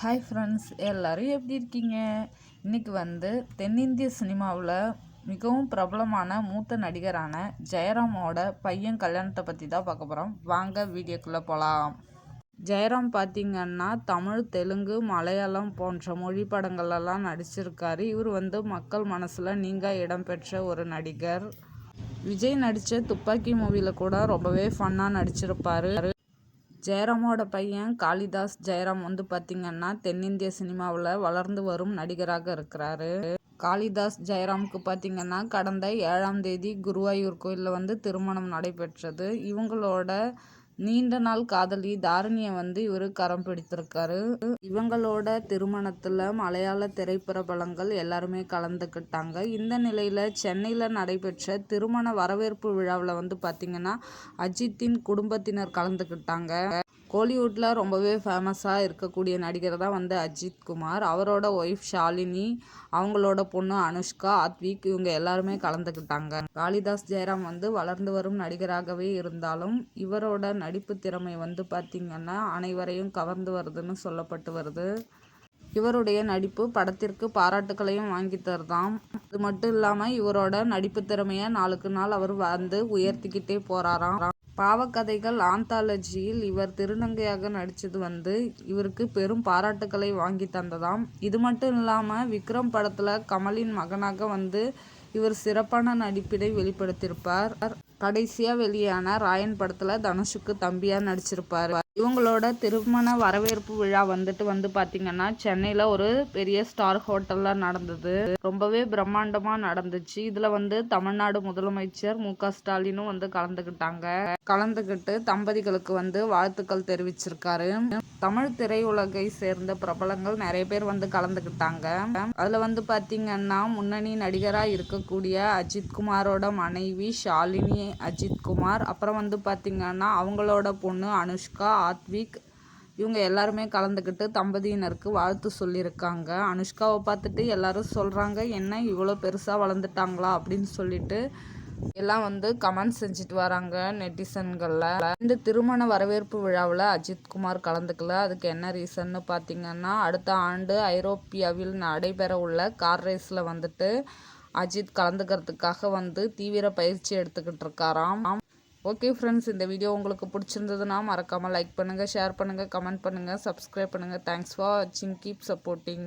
Hi friends எல்லோரும் எப்படி இருக்கீங்க? இன்றைக்கி வந்து தென்னிந்திய சினிமாவில் மிகவும் பிரபலமான மூத்த நடிகரான ஜெயராமோட பையன் கல்யாணத்தை பற்றி தான் பார்க்க போகிறோம் வாங்க வீடியோக்குள்ளே போகலாம் ஜெயராம் பார்த்திங்கன்னா தமிழ் தெலுங்கு மலையாளம் போன்ற மொழி படங்கள்லாம் நடிச்சிருக்காரு. இவர் வந்து மக்கள் மனசில் நீங்கள் இடம்பெற்ற ஒரு நடிகர். விஜய் நடித்த துப்பாக்கி மூவியில் கூட ரொம்பவே ஃபன்னாக நடிச்சிருப்பார். ஜெயராமோட பையன் காளிதாஸ் ஜெயராம் வந்து பார்த்திங்கன்னா தென்னிந்திய சினிமாவில் வளர்ந்து வரும் நடிகராக இருக்கிறாரு. காளிதாஸ் ஜெயராமுக்கு பார்த்திங்கன்னா கடந்த ஏழாம் தேதி குருவாயூர் கோயிலில் வந்து திருமணம் நடைபெற்றது. இவங்களோட நீண்ட நாள் காதலி தாரிணியை வந்து இவர் கரம் பிடித்திருக்காரு. இவங்களோட திருமணத்தில் மலையாள திரைப்பிரபலங்கள் எல்லாருமே கலந்துக்கிட்டாங்க. இந்த நிலையில் சென்னையில் நடைபெற்ற திருமண வரவேற்பு விழாவில் வந்து பார்த்திங்கன்னா அஜித்தின் குடும்பத்தினர் கலந்துக்கிட்டாங்க. கோலிவுட்டில் ரொம்பவே ஃபேமஸாக இருக்கக்கூடிய நடிகர் தான் வந்து அஜித் குமார். அவரோட ஒய்ஃப் ஷாலினி அவங்களோட பொண்ணு அனுஷ்கா ஆத்விக் இவங்க எல்லாருமே கலந்துக்கிட்டாங்க. காளிதாஸ் ஜெயராம் வந்து வளர்ந்து வரும் நடிகராகவே இருந்தாலும் இவரோட நடிப்பு திறமை வந்து பார்த்திங்கன்னா அனைவரையும் கவர்ந்து வருதுன்னு சொல்லப்பட்டு வருது. இவருடைய நடிப்பு படத்திற்கு பாராட்டுகளையும் வாங்கி தருதாம். அது மட்டும் இல்லாமல் இவரோட நடிப்பு திறமையை நாளுக்கு நாள் அவர் வந்து உயர்த்திக்கிட்டே போகிறாராம் பாவக்கதைகள் ஆந்தாலஜியில் இவர் திருநங்கையாக நடித்தது வந்து இவருக்கு பெரும் பாராட்டுக்களை வாங்கி தந்ததாம். இது மட்டும் இல்லாமல் விக்ரம் படத்தில் கமலின் மகனாக வந்து இவர் சிறப்பான நடிப்பினை வெளிப்படுத்தியிருப்பார். கடைசியாக வெளியான ராயன் படத்தில் தனுஷுக்கு தம்பியாக நடிச்சிருப்பார். இவங்களோட திருமண வரவேற்பு விழா வந்துட்டு வந்து பார்த்தீங்கன்னா சென்னையில் ஒரு பெரிய ஸ்டார் ஹோட்டலில் நடந்தது. ரொம்பவே பிரம்மாண்டமாக நடந்துச்சு. இதில் வந்து தமிழ்நாடு முதலமைச்சர் மு ஸ்டாலினும் வந்து கலந்துக்கிட்டாங்க கலந்துக்கிட்டு தம்பதிகளுக்கு வந்து வாழ்த்துக்கள் தெரிவிச்சிருக்காரு. தமிழ் திரையுலகை சேர்ந்த பிரபலங்கள் நிறைய பேர் வந்து கலந்துக்கிட்டாங்க அதில் வந்து பார்த்தீங்கன்னா முன்னணி நடிகராக இருக்கக்கூடிய அஜித்குமாரோட மனைவி ஷாலினி அஜித்குமார் அப்புறம் வந்து பார்த்தீங்கன்னா அவங்களோட பொண்ணு அனுஷ்கா சாத்விக். இவங்க எல்லாருமே கலந்துக்கிட்டு தம்பதியினருக்கு வாழ்த்து சொல்லியிருக்காங்க. அனுஷ்காவை பார்த்துட்டு எல்லாரும் சொல்கிறாங்க என்ன இவ்வளோ பெருசாக வளர்ந்துட்டாங்களா? அப்படின்னு சொல்லிட்டு எல்லாம் வந்து கமெண்ட் செஞ்சுட்டு வராங்க நெட்டிசன்களில். இந்த திருமண வரவேற்பு விழாவில் அஜித்குமார் கலந்துக்கல. அதுக்கு என்ன ரீசன்னு பார்த்தீங்கன்னா அடுத்த ஆண்டு ஐரோப்பியாவில் நடைபெற உள்ள கார் ரேஸில் வந்துட்டு அஜித் கலந்துக்கிறதுக்காக வந்து தீவிர பயிற்சி எடுத்துக்கிட்டு இருக்காராம். ஓகே ஃப்ரெண்ட்ஸ் இந்த வீடியோ உங்களுக்கு பிடிச்சிருந்ததுன்னா மறக்காமல் லைக் பண்ணுங்கள் ஷேர் பண்ணுங்கள் கமெண்ட் பண்ணுங்கள் சப்ஸ்கிரைப் பண்ணுங்கள் தேங்க்ஸ் ஃபார் வாட்சிங் கீப் சப்போர்ட்டிங்